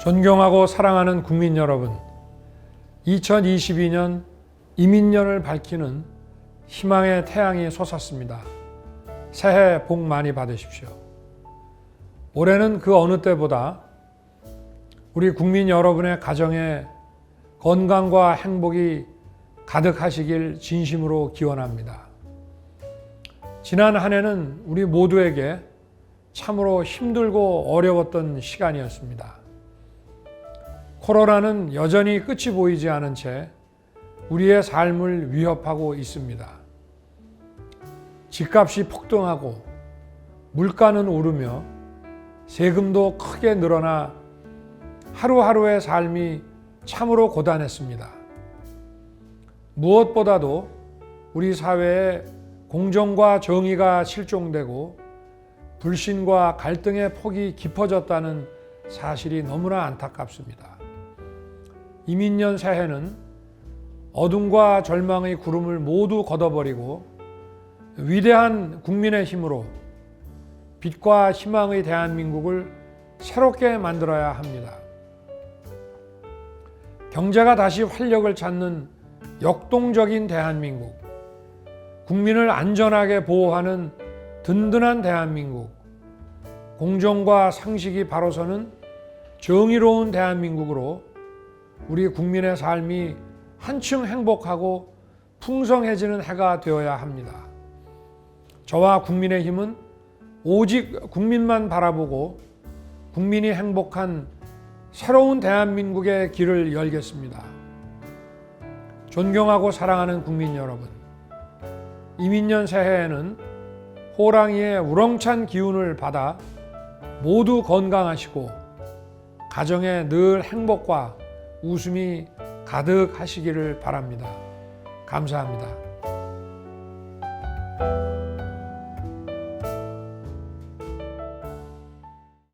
존경하고 사랑하는 국민 여러분, 2022년 이민년을 밝히는 희망의 태양이 솟았습니다. 새해 복 많이 받으십시오. 올해는 그 어느 때보다 우리 국민 여러분의 가정에 건강과 행복이 가득하시길 진심으로 기원합니다. 지난 한 해는 우리 모두에게 참으로 힘들고 어려웠던 시간이었습니다. 코로나는 여전히 끝이 보이지 않은 채 우리의 삶을 위협하고 있습니다. 집값이 폭등하고 물가는 오르며 세금도 크게 늘어나 하루하루의 삶이 참으로 고단했습니다. 무엇보다도 우리 사회에 공정과 정의가 실종되고 불신과 갈등의 폭이 깊어졌다는 사실이 너무나 안타깝습니다. 이민년 새해는 어둠과 절망의 구름을 모두 걷어버리고 위대한 국민의 힘으로 빛과 희망의 대한민국을 새롭게 만들어야 합니다. 경제가 다시 활력을 찾는 역동적인 대한민국, 국민을 안전하게 보호하는 든든한 대한민국, 공정과 상식이 바로 서는 정의로운 대한민국으로 우리 국민의 삶이 한층 행복하고 풍성해지는 해가 되어야 합니다. 저와 국민의힘은 오직 국민만 바라보고 국민이 행복한 새로운 대한민국의 길을 열겠습니다. 존경하고 사랑하는 국민 여러분, 이민년 새해에는 호랑이의 우렁찬 기운을 받아 모두 건강하시고 가정에 늘 행복과 웃음이 가득하시기를 바랍니다. 감사합니다.